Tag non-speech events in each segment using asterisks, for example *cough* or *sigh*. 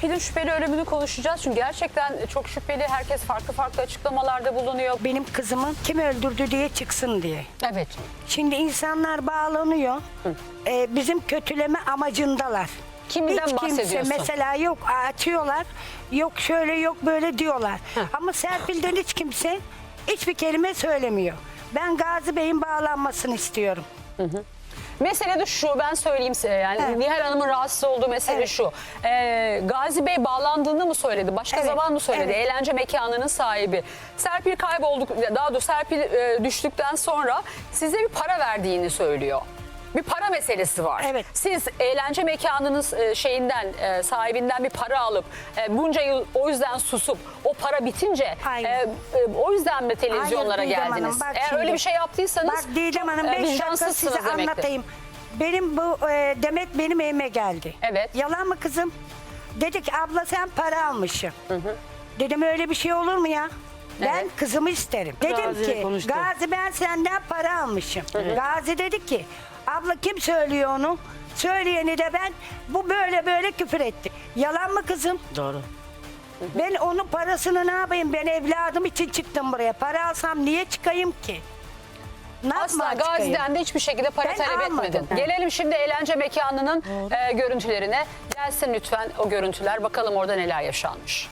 Serpil'in şüpheli ölümünü konuşacağız. Çünkü gerçekten çok şüpheli. Herkes farklı farklı açıklamalarda bulunuyor. Benim kızımı kim öldürdü diye çıksın diye. Evet. Şimdi insanlar bağlanıyor. Ee, bizim kötüleme amacındalar. Kimden Hiç kimse bahsediyorsun? mesela yok açıyorlar. Yok şöyle yok böyle diyorlar. Ama Serpil'den hiç kimse hiçbir kelime söylemiyor. Ben Gazi Bey'in bağlanmasını istiyorum. Mesele de şu ben söyleyeyim size yani Evet. Nihal Hanım'ın rahatsız olduğu mesele Evet. şu. Ee, Gazi Bey bağlandığını mı söyledi? Başka Evet, zaman mı söyledi? evet. Eğlence mekanının sahibi. Serpil kaybolduk daha doğrusu Serpil e, düştükten sonra size bir para verdiğini söylüyor. Bir para meselesi var. Evet. Siz eğlence mekanınız e, şeyinden e, sahibinden bir para alıp e, bunca yıl o yüzden susup o para bitince Aynen. e, e, o yüzden mi televizyonlara Hayır, Didem Hanım, geldiniz? bak Eğer şimdi. öyle bir şey yaptıysanız Bak Didem Hanım e, 5 dakika vicdansızsınız size demektir. anlatayım. Benim bu e, Demet benim evime geldi. Evet. Yalan mı kızım? Dedi ki abla sen para almışsın. Dedim öyle bir şey olur mu ya? Ben Evet. kızımı isterim. Dedim Gazi'yle ki konuştu. Gazi ben senden para almışım. Gazi dedi ki abla kim söylüyor onu? Söyleyeni de ben bu böyle böyle küfür etti. Yalan mı kızım? Doğru. Ben onun parasını ne yapayım? Ben evladım için çıktım buraya. Para alsam niye çıkayım ki? Ne Asla yapmaya çıkayım? Gazi'den de hiçbir şekilde para Ben talep almadım. etmedin. Ben- Gelelim şimdi eğlence mekanının e, görüntülerine. Gelsin lütfen o görüntüler. Bakalım orada neler yaşanmış.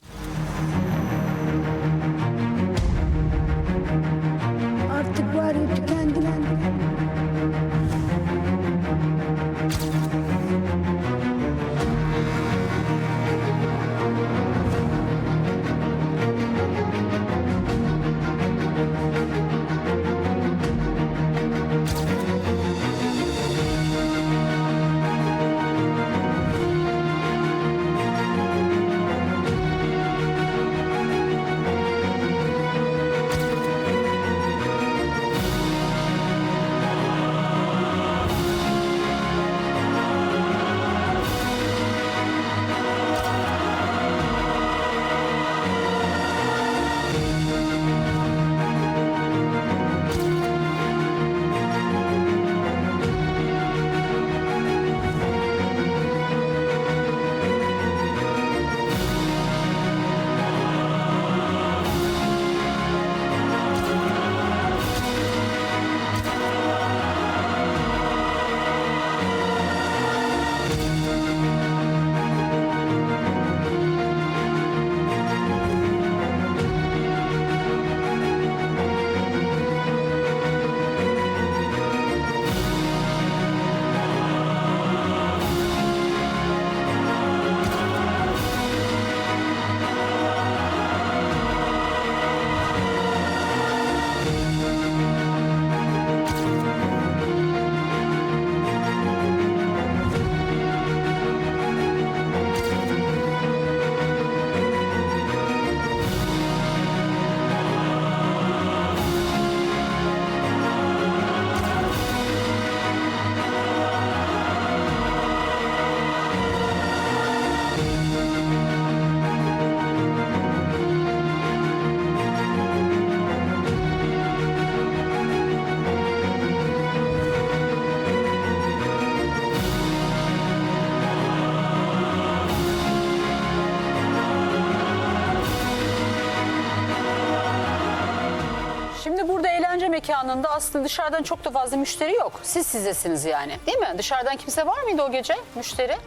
Mekanında aslında dışarıdan çok da fazla müşteri yok. Siz sizesiniz yani değil mi? Dışarıdan kimse var mıydı o gece müşteri?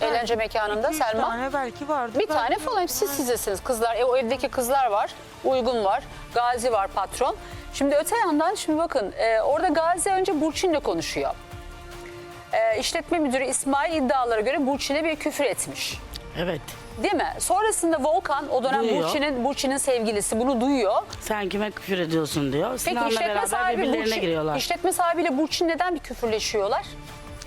Eğlence mekanında İki, üç Selma? tane belki vardı. Bir tane falan siz sizesiniz kızlar. E, o evdeki kızlar var. Uygun var. Gazi var patron. Şimdi öte yandan şimdi bakın e, orada Gazi önce Burçin'le konuşuyor. E, işletme müdürü İsmail iddialara göre Burçin'e bir küfür etmiş. Evet. Değil mi? Sonrasında Volkan o dönem Duyuyor. Burçin'in Burçin'in sevgilisi bunu duyuyor. Sen kime küfür ediyorsun diyor. Peki Sinan'la işletme beraber sahibi birbirlerine Burçin, giriyorlar. işletme sahibiyle Burçin neden bir küfürleşiyorlar?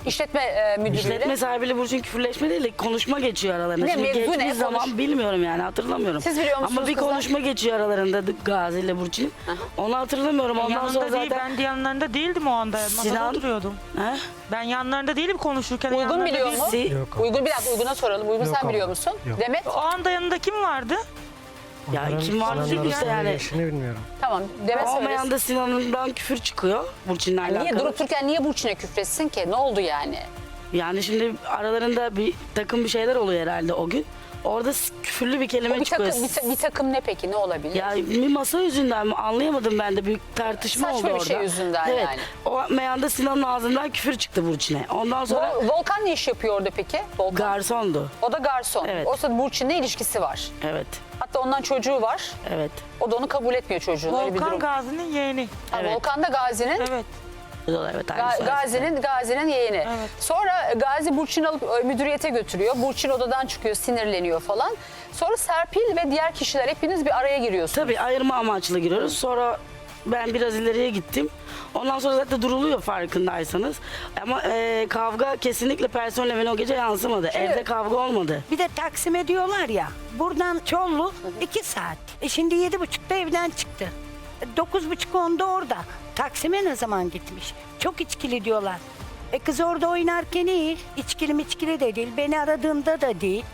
İşletme e, müdürüyle. İşletme sahibiyle Burçin küfürleşme değil de konuşma geçiyor aralarında. Ne, Şimdi mevzu ne? geçtiği Konuş. zaman bilmiyorum yani hatırlamıyorum. Siz biliyor musunuz Ama bir kızlar? konuşma geçiyor aralarında Gazi ile Burçin. Onu hatırlamıyorum. Ondan yanında sonra değil, zaten... ben de yanlarında değildim o anda. Masada Sinan- oturuyordum. He? Ben yanlarında değilim konuşurken. Uygun yanlarında biliyor değilim. mu? Si- Yok. Uygun bir dakika Uygun'a soralım. Uygun Yok sen ama. biliyor musun? Yok. Demet O anda yanında kim vardı? Ya Onların kim vardı Sinan'la işte arasında yani. geçtiğini bilmiyorum. tamam Demet Ama söylesin. yanda Sinan'dan küfür çıkıyor Burçin'le alakalı. Niye durup dururken niye Burçin'e küfretsin ki? Ne oldu yani? Yani şimdi aralarında bir takım bir şeyler oluyor herhalde o gün. Orada s- küfürlü bir kelime bir, çıkıyor. takım, bir, ta- bir takım ne peki ne olabilir? Ya bir masa yüzünden mi anlayamadım ben de büyük tartışma Saçma oldu bir orada. şey yüzünden evet. yani. O meyanda Sinan'ın ağzından küfür çıktı Burçin'e. Ondan sonra Vol- Volkan ne iş yapıyor orada peki? Volkan. garsondu. o da garson. Evet. O sırada Burçin'le ilişkisi var. Evet. Hatta ondan çocuğu var. Evet. O da onu kabul etmiyor çocuğun. Öyle bir Volkan durum. Gazi'nin yeğeni. Ha, Evet. Volkan da Gazi'nin Evet. Evet. Ga-. Gazi'nin Gazi'nin yeğeni. Evet. Sonra Gazi Burçin alıp e, müdüriyete götürüyor. Burçin odadan çıkıyor, sinirleniyor falan. Sonra Serpil ve diğer kişiler hepiniz bir araya giriyorsunuz. Tabii ayırma amaçlı giriyoruz. Sonra ben biraz ileriye gittim. Ondan sonra zaten duruluyor farkındaysanız. Ama e, kavga kesinlikle personel evine o gece yansımadı. Evde kavga olmadı. Bir de Taksim ediyorlar ya. Buradan Çollu iki saat. E şimdi yedi buçukta evden çıktı. Dokuz buçuk onda orada. Taksim'e ne zaman gitmiş? Çok içkili diyorlar. E kız orada oynarken değil. İçkili miçkili de değil. Beni aradığında da değil.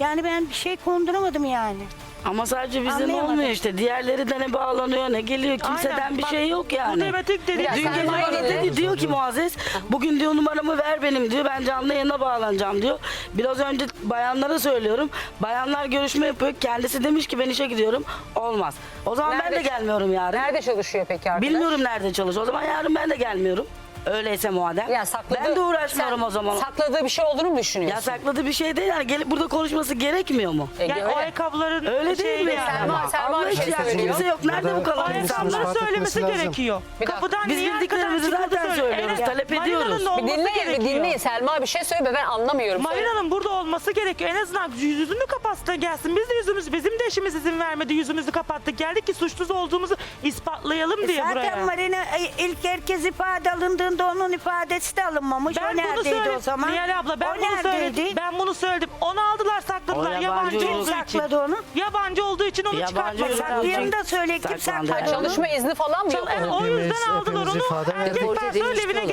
Yani ben bir şey konduramadım yani. Ama sadece bizden Anlayamadım. olmuyor işte. Diğerleri de ne bağlanıyor ne geliyor. Kimseden Aynen. bir Bak, şey yok yani. Bu Demetik dedi. Dün gece bana dedi. dedi diyor ki Muazzez bugün diyor numaramı ver benim diyor ben canlı yayına bağlanacağım diyor. Biraz önce bayanlara söylüyorum. Bayanlar görüşme yapıyor. Kendisi demiş ki ben işe gidiyorum. Olmaz. O zaman ben Nerede- de gelmiyorum yarın. Nerede çalışıyor peki arkadaş? Bilmiyorum nerede çalışıyor. O zaman yarın ben de gelmiyorum. Öyleyse madem. Yani sakladığı, ben de uğraşmıyorum sen o zaman. Sakladığı bir şey olduğunu mu ya düşünüyorsun? sakladığı bir şey değil yani gelip burada konuşması gerekmiyor mu? E, Yani öyle. o ayakkabıların Öyle değil mi yani? Selma- ama? Selma bir şey aşkına söylüyor. kimse yok. Nerede bu kadar? İspat Ayakkabıları söylemesi etmesi lazım. gerekiyor. Bir dakika. Kapıdan Biz niye bildiklerimizi arkadan zaten çıktığını söylüyoruz, söyle. talep Marina'nın ediyoruz. da Bir olması dinleyin, bir gerekiyor. dinleyin. Selma bir şey söyle ben anlamıyorum. Marina'nın burada olması gerekiyor. En azından yüzünü kapatsın gelsin. Biz de yüzümüz, bizim de eşimiz izin vermedi. Yüzümüzü kapattık. Geldik ki suçsuz olduğumuzu ispatlayalım E diye Zaten buraya. Marina e, ilk herkes ifade alındığında onun ifadesi de alınmamış. Ben o bunu neredeydi söyledim. o zaman? Nihal abla ben o bunu söyledim. neredeydi? Ben bunu söyledim. Onu aldılar sakladılar. O yabancı yabancı, olduğu Kim için. sakladı onu? Yabancı olduğu için onu Yabancı çıkartmadılar. ürün. Saklayanı da söyle kim sakladı onu? Çalışma izni falan mı yok? O yüzden aldılar onu. ifade Erkek personel evine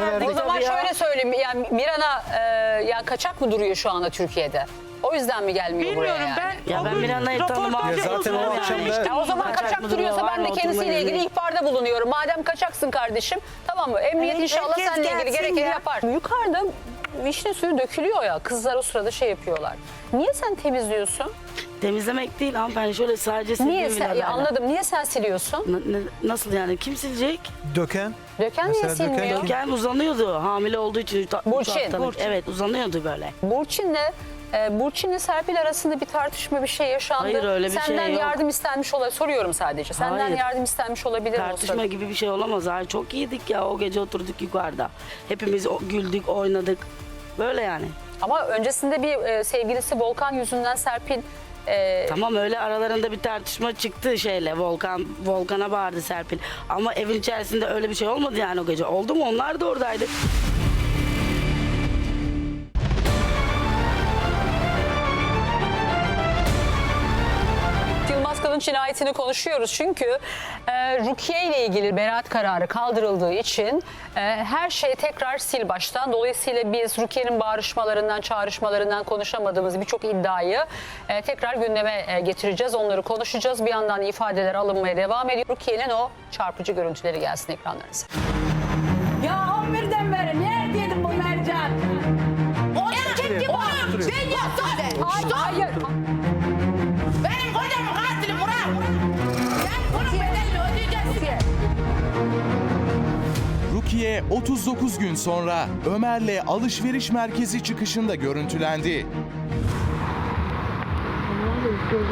verdik. O zaman şöyle söyleyeyim. Yani Mirana e, yani kaçak mı duruyor şu anda Türkiye'de? O yüzden mi gelmiyor buraya Bilmiyorum yani? ben. Ya ben gün Miran'ı tanımam. röportaj Ya zaten o akşam da- Ya o zaman Kaçak kaçak, duruyorsa duruyor, ben de kendisiyle ilgili ihbarda bulunuyorum. Madem kaçaksın kardeşim tamam mı? Emniyet Evet, inşallah herkes seninle ilgili gelsin gerekeni ya. yapar. Yukarıda vişne suyu dökülüyor ya kızlar o sırada şey yapıyorlar. Niye sen temizliyorsun? Temizlemek değil hanımefendi şöyle sadece Niye sen, ya anladım niye sen siliyorsun? N- n- nasıl yani kim silecek? Döken. Döken niye Mesela döken silmiyor? kim? Döken uzanıyordu hamile olduğu için. üç- üç Burçin, haftalık. Burçin. Evet uzanıyordu böyle. Burçin'le e, Burçin'le Serpil arasında bir tartışma bir şey yaşandı. Hayır, öyle bir şey Senden yok. yardım istenmiş olabilir. Soruyorum sadece. Senden Hayır. yardım istenmiş olabilir mi o Tartışma sırada? gibi bir şey olamaz. Ay çok iyiydik ya o gece oturduk yukarıda. Hepimiz o- güldük oynadık. Böyle yani. Ama öncesinde bir e, sevgilisi Volkan yüzünden Serpil e, Tamam öyle aralarında bir tartışma çıktı şeyle Volkan Volkan'a bağırdı Serpil. Ama evin içerisinde öyle bir şey olmadı yani o gece. Oldu mu? Onlar da oradaydı. Kalın cinayetini konuşuyoruz çünkü e, Rukiye ile ilgili beraat kararı kaldırıldığı için e, her şey tekrar sil baştan. Dolayısıyla biz Rukiye'nin bağrışmalarından, çağrışmalarından konuşamadığımız birçok iddiayı e, tekrar gündeme e, getireceğiz. Onları konuşacağız. Bir yandan ifadeler alınmaya devam ediyor. Rukiye'nin o çarpıcı görüntüleri gelsin ekranlarınıza. Ya 11'den beri neredeydin bu mercan? Onu çekti bunu. Sen yaptın. Hayır, hayır. Rukiye 39 gün sonra Ömer'le alışveriş merkezi çıkışında görüntülendi. Benim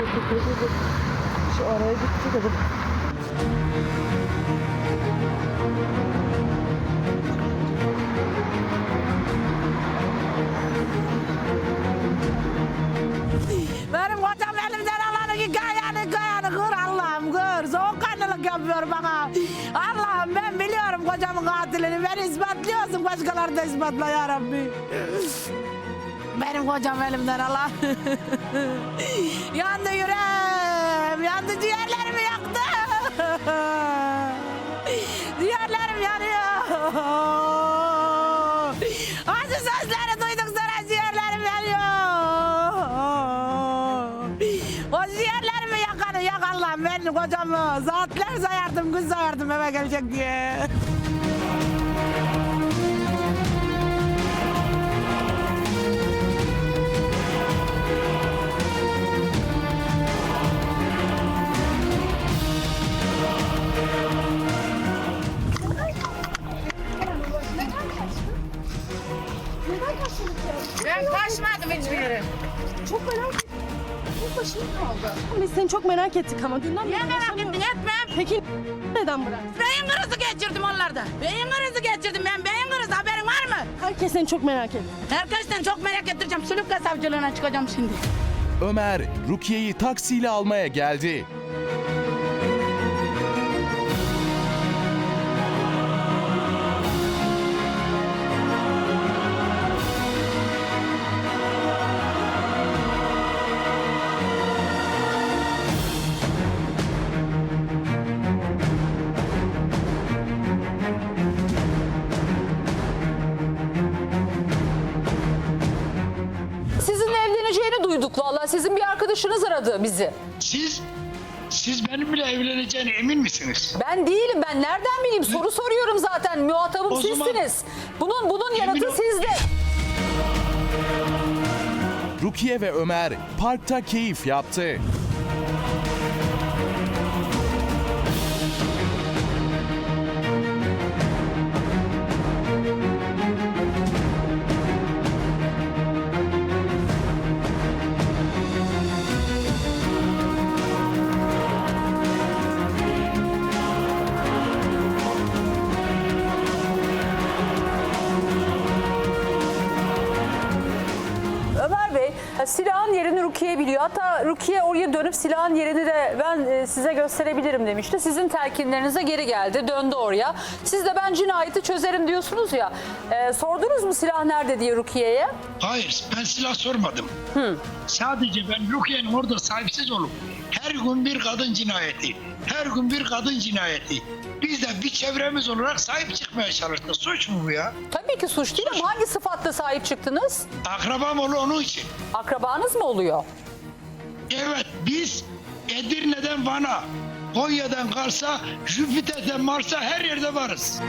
başkaları da ispatla ya Rabbi. Benim kocam elimden alan. *laughs* yandı yüreğim. Yandı ciğerlerimi yaktı. *laughs* ciğerlerim yanıyor. *laughs* Acı sözleri duyduk sonra ciğerlerim yanıyor. O ciğerlerimi yakanı yak Allah'ım ben kocamı saatler sayardım gün sayardım eve gelecek diye. Ben kaçmadım hiçbir yere. Çok merak ettim. Çok başım kaldı. Biz seni çok merak ettik ama dünden beri Niye merak yaşamıyoruz. ettin etmem. Peki neden bıraktın? Beyin krizi geçirdim onlarda. Beyin krizi geçirdim ben. Beyin krizi haberin var mı? Herkes seni çok merak etti. Herkesten çok merak ettireceğim. Sülük savcılığına çıkacağım şimdi. Ömer, Rukiye'yi taksiyle almaya geldi. Sizin bir arkadaşınız aradı bizi. Siz siz benimle evleneceğine emin misiniz? Ben değilim. Ben nereden bileyim? Soru soruyorum zaten. Muhatabım O zaman- sizsiniz. Bunun bunun Yemin yanıtı ol- sizde. Rukiye ve Ömer parkta keyif yaptı. Rukiye biliyor. Hatta Rukiye oraya dönüp silahın yerini de ben e, size gösterebilirim demişti. Sizin telkinlerinize geri geldi. Döndü oraya. Siz de ben cinayeti çözerim diyorsunuz ya. E, sordunuz mu silah nerede diye Rukiye'ye? Hayır ben silah sormadım. Sadece ben Rukiye'nin orada sahipsiz olup her gün bir kadın cinayeti, her gün bir kadın cinayeti. Biz de bir çevremiz olarak sahip çıkmaya çalıştık. Suç mu bu ya? Tabii ki suç değil ama hangi sıfatla sahip çıktınız? Akrabam olur onun için. Akrabanız mı oluyor? Evet biz Edirne'den Van'a, Konya'dan Kars'a, Jüpiter'den Mars'a her yerde varız.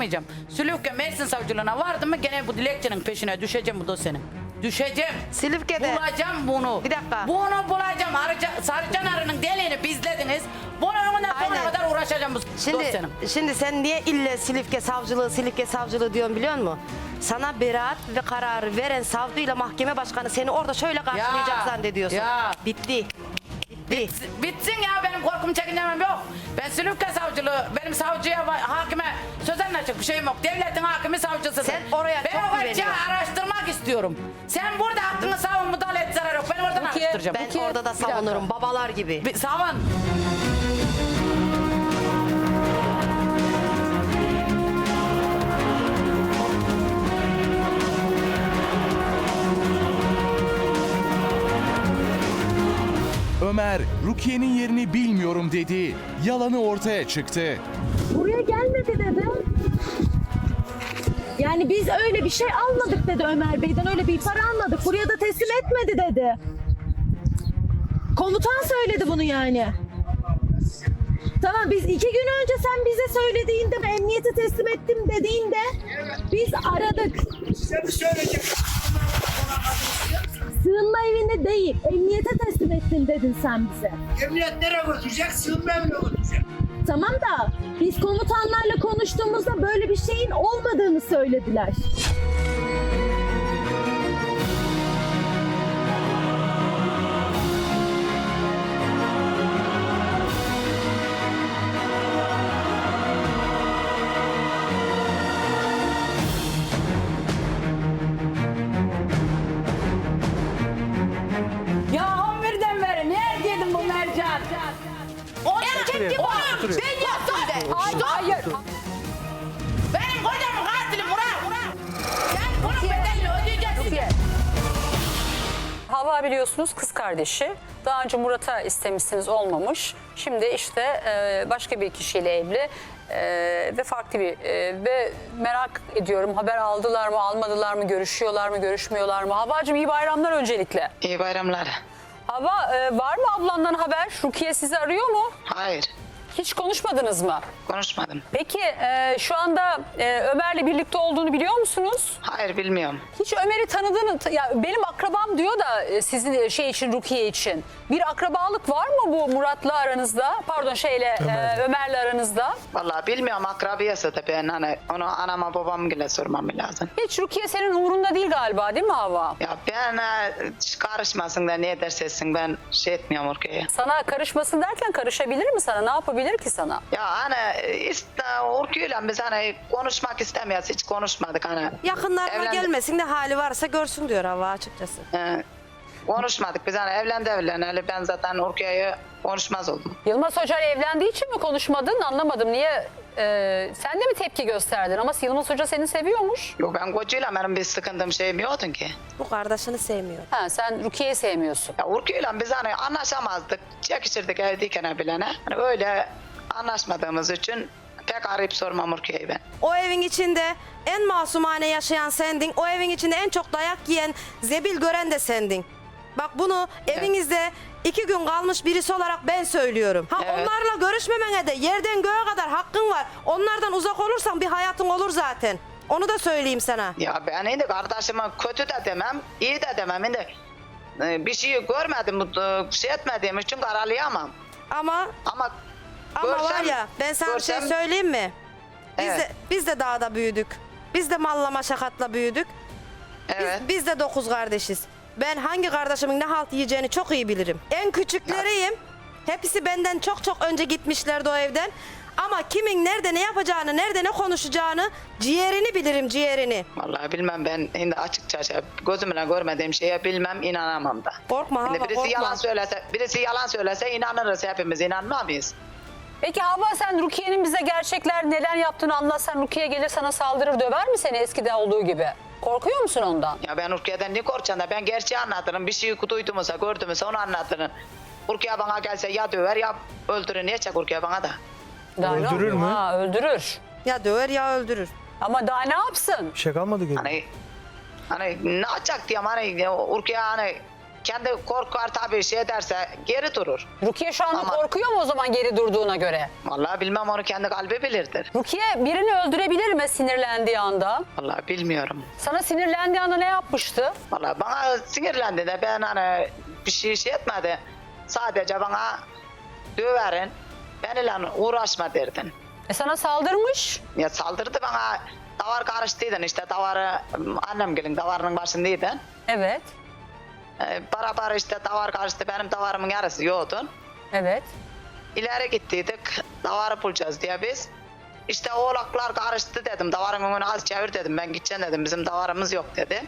Dosyayı bırakmayacağım. Sülükke Mersin Savcılığına vardım mı gene bu dilekçenin peşine düşeceğim bu dosyanın. Düşeceğim. Silifke'de. Bulacağım bunu. Bir dakika. Bunu bulacağım. Arıca, Sarıcan Arı'nın deliğini bizlediniz. Bunu önünden sonuna Aynen. kadar uğraşacağım bu Şimdi, dosyanın. şimdi sen niye ille Silifke savcılığı, Silifke savcılığı diyorsun biliyor musun? Sana beraat ve kararı veren savcıyla mahkeme başkanı seni orada şöyle karşılayacak Ya, zannediyorsun. ya. Bitti. Bitti. Bitsin ya benim korkum çekincemem yok. Ben Sülükke savcılığı, benim savcıya, hakime sözen açık bir şeyim yok. Devletin hakimi savcısıdır. Sen oraya ben çok o açığı güveniyorsun. araştırmak istiyorum. Sen burada hakkını savun müdahale et zarar yok. Ben oradan Rukiye, araştıracağım. Ben Peki, orada da savunurum babalar gibi. Bir, savun. Ömer, Rukiye'nin yerini bilmiyorum dedi. Yalanı ortaya çıktı. Buraya gelmedi dedi. Yani biz öyle bir şey almadık dedi Ömer Bey'den. Öyle bir para almadık. Buraya da teslim etmedi dedi. Komutan söyledi bunu yani. Tamam biz iki gün önce sen bize söylediğinde emniyete teslim ettim dediğinde biz aradık. Sığınma evinde değil, emniyete teslim ettin dedin sen bize. Emniyet nereye götürecek? Sığınma evine götürecek. Tamam da biz komutanlarla konuştuğumuzda böyle bir şeyin olmadığını söylediler. Kardeşi. Daha önce Murat'a istemişsiniz olmamış. Şimdi işte e, başka bir kişiyle evli e, ve farklı bir e, ve merak ediyorum haber aldılar mı almadılar mı görüşüyorlar mı görüşmüyorlar mı? Havacığım iyi bayramlar öncelikle. İyi bayramlar. Hava e, var mı ablandan haber? Rukiye sizi arıyor mu? Hayır. Hiç konuşmadınız mı? Konuşmadım. Peki e, şu anda e, Ömer'le birlikte olduğunu biliyor musunuz? Hayır bilmiyorum. Hiç Ömer'i tanıdığını, ya benim akrabam diyor da e, sizin şey için, Rukiye için. Bir akrabalık var mı bu Murat'la aranızda? Pardon şeyle e, Ömer'le aranızda. Vallahi bilmiyorum akrabiyası da ben hani onu anama babam bile sormam lazım. Hiç Rukiye senin umurunda değil galiba değil mi Hava? Ya ben e, karışmasın da ne derse etsin ben şey etmiyorum ülkeye. Sana karışmasın derken karışabilir mi sana? Ne yapabilir ki sana? Ya hani işte Urku'yla biz hani konuşmak istemiyoruz hiç konuşmadık hani. Yakınlarına Evlendi- gelmesin de hali varsa görsün diyor hava açıkçası. E, konuşmadık biz hani evlendi evleneli ben zaten Urku'yu konuşmaz oldum. Yılmaz Hoca ile evlendiği için mi konuşmadın? Anlamadım. Niye? e, sen de mi tepki gösterdin? Ama Yılmaz Hoca seni seviyormuş. Yok ben kocayla benim bir sıkıntım şeyim yoktu ki. Bu kardeşini sevmiyor. Ha, sen Rukiye'yi sevmiyorsun. Ya Urku'yla biz hani anlaşamazdık. Çekişirdik evdeyken bilene. Hani öyle anlaşmadığımız için pek arayıp sormam Urku'yu ben. O evin içinde en masumane yaşayan sendin. O evin içinde en çok dayak yiyen, zebil gören de sendin. Bak bunu evinizde iki gün kalmış birisi olarak ben söylüyorum. Ha Evet. onlarla görüşmemene de yerden göğe kadar hakkın var. Onlardan uzak olursan bir hayatın olur zaten. Onu da söyleyeyim sana. Ya ben şimdi kardeşime kötü de demem, iyi de demem. Şimdi e, bir şey görmedim, e, şey etmediğim için karalayamam. Ama Ama ama var görsem- ya ben sana bir şey söyleyeyim mi? Biz Evet. de biz de dağda büyüdük. Biz de mallama şakatla büyüdük. Biz, Evet. biz de dokuz kardeşiz. Ben hangi kardeşimin ne halt yiyeceğini çok iyi bilirim. En küçükleriyim. Hepsi benden çok çok önce gitmişlerdi o evden. Ama kimin nerede ne yapacağını, nerede ne konuşacağını, ciğerini bilirim ciğerini. Vallahi bilmem ben şimdi açıkça şey, gözümle görmediğim şeye bilmem inanamam da. Korkma Şimdi hava birisi korkma. yalan söylese, birisi yalan söylese inanırız hepimiz inanmamayız. Peki Hava sen Rukiye'nin bize gerçekler neler yaptığını anlatsan Rukiye gelir sana saldırır döver mi seni eskiden olduğu gibi? Korkuyor musun ondan? Ya ben Urkiye'den ne korkacağım da ben gerçeği anlatırım. Bir şeyi duydumsa gördümse onu anlatırım. Urkiye bana gelse ya döver ya öldürür. Niye çek Urkiye bana da? Daha ne Öldürür yapıyor? mü? Ha, öldürür. Ya döver ya öldürür. Ama daha ne yapsın? Bir şey kalmadı ki. Hani hani ne yapacak diyeyim hani Urkiye hani kendi korkar tabii şey derse geri durur. Rukiye şu anda Ama- korkuyor mu o zaman geri durduğuna göre? Vallahi bilmem onu kendi kalbi bilirdir. Rukiye birini öldürebilir mi sinirlendiği anda? Vallahi bilmiyorum. Sana sinirlendiği anda ne yapmıştı? Vallahi bana sinirlendi de ben hani bir şey şey etmedi. Sadece bana döverin. Benimle uğraşma derdin. E sana saldırmış. Ya saldırdı bana. Davar karıştıydın işte davarı annem gelin davarının başındaydın. Evet. Ee, beraber işte davar karıştı benim davarımın yarısı yoktu. Evet. İleri gittiydik davarı bulacağız diye biz. İşte oğlaklar karıştı dedim. Davarın önünü az çevir dedim. Ben gideceğim dedim. Bizim davarımız yok dedi.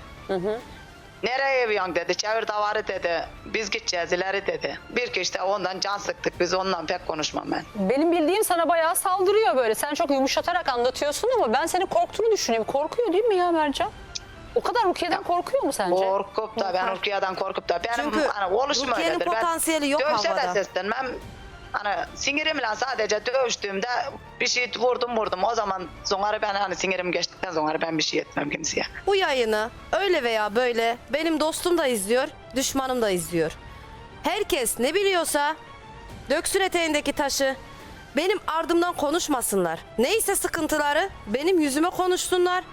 Nereye eviyorsun dedi. Çevir davarı dedi. Biz gideceğiz ileri dedi. Bir ki işte ondan can sıktık. Biz ondan pek konuşmam ben. Benim bildiğim sana bayağı saldırıyor böyle. Sen çok yumuşatarak anlatıyorsun ama ben seni korktuğunu düşünüyorum. Korkuyor değil mi ya Mercan? O kadar Rukiye'den korkuyor mu sence? Korkup da ben Rukiye'den korkup da benim Çünkü hani oluşum Rukiye'nin öyledir. Ben potansiyeli yok dövse havada. de seslenmem. Hani sinirimle sadece dövüştüğümde bir şey vurdum vurdum. O zaman sonra ben hani sinirim geçtikten sonra ben bir şey etmem kimseye. Bu yayını öyle veya böyle benim dostum da izliyor, düşmanım da izliyor. Herkes ne biliyorsa döksün eteğindeki taşı benim ardımdan konuşmasınlar. Neyse sıkıntıları benim yüzüme konuşsunlar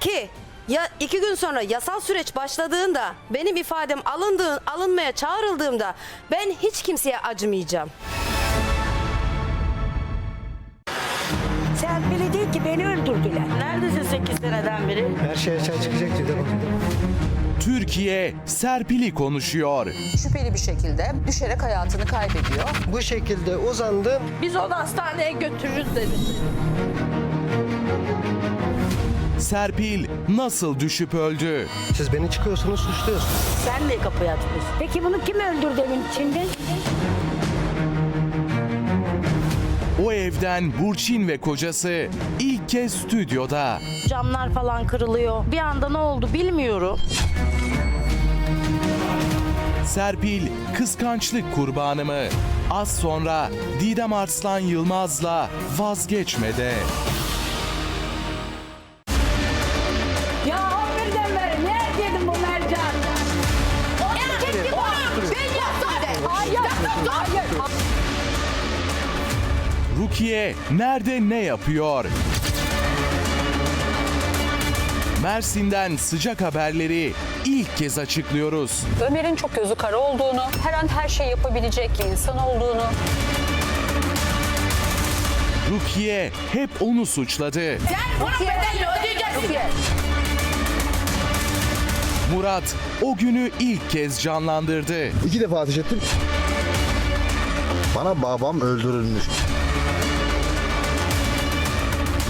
ki ya iki gün sonra yasal süreç başladığında benim ifadem alındığı, alınmaya çağrıldığımda ben hiç kimseye acımayacağım. Serpil'i değil ki beni öldürdüler. Neredesin 8 seneden beri? Her şey açığa çıkacak dedi bak. Türkiye Serpil'i konuşuyor. şüpheli bir şekilde düşerek hayatını kaybediyor. Bu şekilde uzandım. Biz onu hastaneye götürürüz dedik. Serpil nasıl düşüp öldü? Siz beni çıkıyorsunuz suçluyorsunuz. Sen de kapıyı açmışsın. Peki bunu kim öldürdü evin içinde? O evden Burçin ve kocası ilk kez stüdyoda. Camlar falan kırılıyor. Bir anda ne oldu bilmiyorum. Serpil kıskançlık kurbanı mı? Az sonra Didem Arslan Yılmaz'la vazgeçmede. Rukiye nerede ne yapıyor? Mersin'den sıcak haberleri ilk kez açıklıyoruz. Ömer'in çok gözü kara olduğunu, her an her şey yapabilecek insan olduğunu, Rukiye hep onu suçladı. Bunun bedelini ödeyeceksin. Murat o günü ilk kez canlandırdı. İki defa ateş ettim. Bana babam öldürülmüş.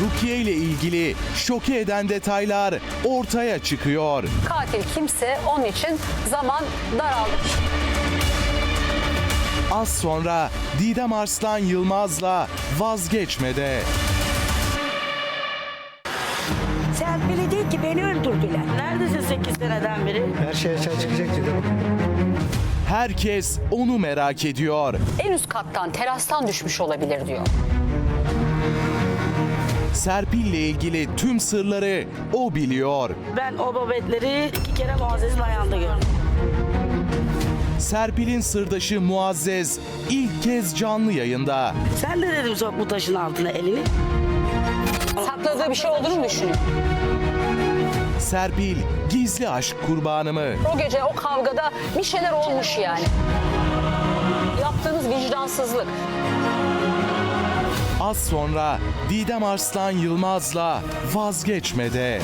Rukiye ile ilgili şoke eden detaylar ortaya çıkıyor. katil kimse onun için zaman daraldı. Az sonra Didem Arslan Yılmaz'la vazgeçmede. Serpil'i değil ki beni öldürdüler. Neredesin 8 seneden beri? Her şey açığa çıkacak dedi. Herkes onu merak ediyor. En üst kattan, terastan düşmüş olabilir diyor. Serpil ile ilgili tüm sırları o biliyor. Ben o babetleri iki kere Muazzez'in ayağında gördüm. Serpil'in sırdaşı Muazzez ilk kez canlı yayında. Sen de dedim sok bu taşın altına elini. Sakladığı bir şey olduğunu mu düşünüyor? Serpil gizli aşk kurbanı mı? O gece o kavgada bir şeyler olmuş yani. Yaptığınız vicdansızlık. Az sonra Didem Arslan Yılmaz'la vazgeçmede.